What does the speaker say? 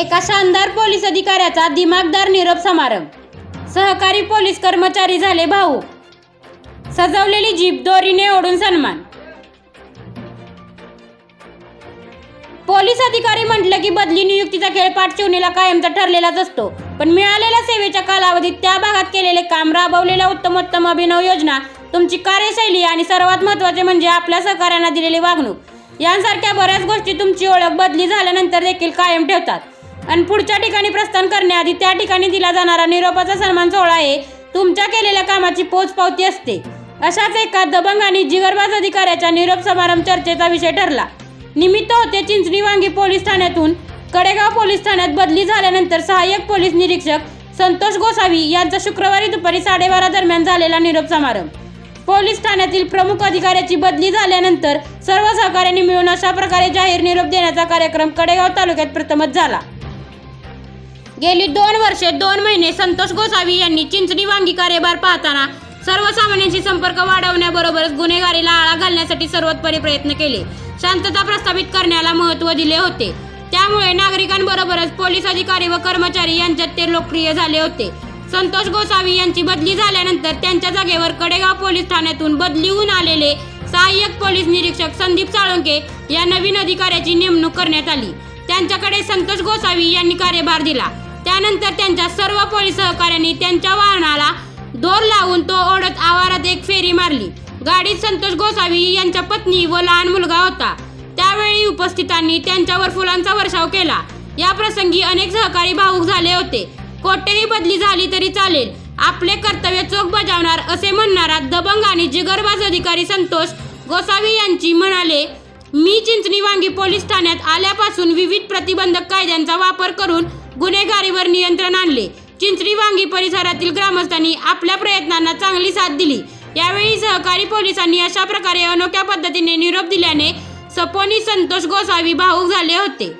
एका शानदार पोलीस अधिकाऱ्याचा दिमागदार निरोप समारंभ. सहकारी पोलीस कर्मचारी झाले भाऊ. सजवलेली जीप दोरीने ओढून सन्मान. पोलीस अधिकारी म्हटलं की बदली नियुक्तीचा खेळ पाठशिवणीला कायमचा ठरलेलाच असतो. पण मिळालेल्या सेवेच्या कालावधीत त्या भागात केलेले काम राबवलेल्या उत्तमोत्तम अभिनव योजना तुमची कार्यशैली आणि सर्वात महत्त्वाचे म्हणजे आपल्या सहकाऱ्यांना दिलेली वागणूक. यांसारख्या बऱ्याच गोष्टी तुमची ओळख बदली झाल्यानंतर देखील कायम ठेवतात. आणि पुढच्या ठिकाणी प्रस्थान करण्याआधी त्या ठिकाणी दिला जाणारा निरोपाचा सन्मान सोहळा हे तुमच्या केलेल्या कामाची पोचपावती असते. अशाच एका दबंग आणि जिगरबाज अधिकाऱ्याच्या निरोप समारंभ चर्चेचा विषय ठरला. निमित्त होते चिंचणी वांगी पोलीस ठाण्यातून कडेगाव पोलीस ठाण्यात बदली झाल्यानंतर सहाय्यक पोलीस निरीक्षक संतोष गोसावी यांचा शुक्रवारी दुपारी साडेबारा दरम्यान झालेला निरोप समारंभ. पोलीस ठाण्यातील प्रमुख अधिकाऱ्याची बदली झाल्यानंतर सर्व सहकाऱ्यांनी मिळून अशा प्रकारे जाहीर निरोप देण्याचा कार्यक्रम कडेगाव तालुक्यात प्रथमच झाला. गेली दोन वर्षे दोन महिने संतोष गोसावी यांनी चिंचणी वांगी कार्यभार पाहताना सर्वसामान्यांशी संपर्क वाढवण्याबरोबरच गुन्हेगारीला आळा घालण्यासाठी सर्वोत्परी प्रयत्न केले. शांतता प्रस्थापित करण्याला महत्त्व दिले होते. त्यामुळे नागरिकांबरोबरच पोलीस अधिकारी व कर्मचारी यांच्यात ते लोकप्रिय झाले होते. संतोष गोसावी यांची बदली झाल्यानंतर त्यांच्या जागेवर कडेगाव पोलीस ठाण्यातून बदली होऊन आलेले सहाय्यक पोलीस निरीक्षक संदीप साळुंके या नवीन अधिकाऱ्याची नेमणूक करण्यात आली. त्यांच्याकडे संतोष गोसावी यांनी कार्यभार दिला. त्यानंतर त्यांच्या सर्व पोलीस सहकाऱ्यांनी त्यांच्या वाहनाला दोर लावून तो ओढत आवारात एक फेरी मारली. गाडीत संतोष गोसावी यांच्या पत्नी व लहान मुलगा होता. त्यावेळी उपस्थितांनी त्यांच्यावर फुलांचा वर्षाव केला. या प्रसंगी अनेक सहकारी भाऊक झाले होते. कोठेही बदली झाली तरी चालेल. आपले कर्तव्य चोख बजावणार असे म्हणणारा दबंग आणि जिगरबाज अधिकारी संतोष गोसावी यांची म्हणाले मी चिंचणी वांगी पोलीस ठाण्यात आल्यापासून विविध प्रतिबंधक कायद्यांचा वापर करून गुन्हेगारीवर नियंत्रण आणले. चिंचरी वांगी परिसरातील ग्रामस्थांनी आपल्या प्रयत्नांना चांगली साथ दिली. यावेळी सहकारी पोलिसांनी अशा प्रकारे अनोख्या पद्धतीने निरोप दिल्याने सपोनी संतोष गोसावी भाऊक झाले होते.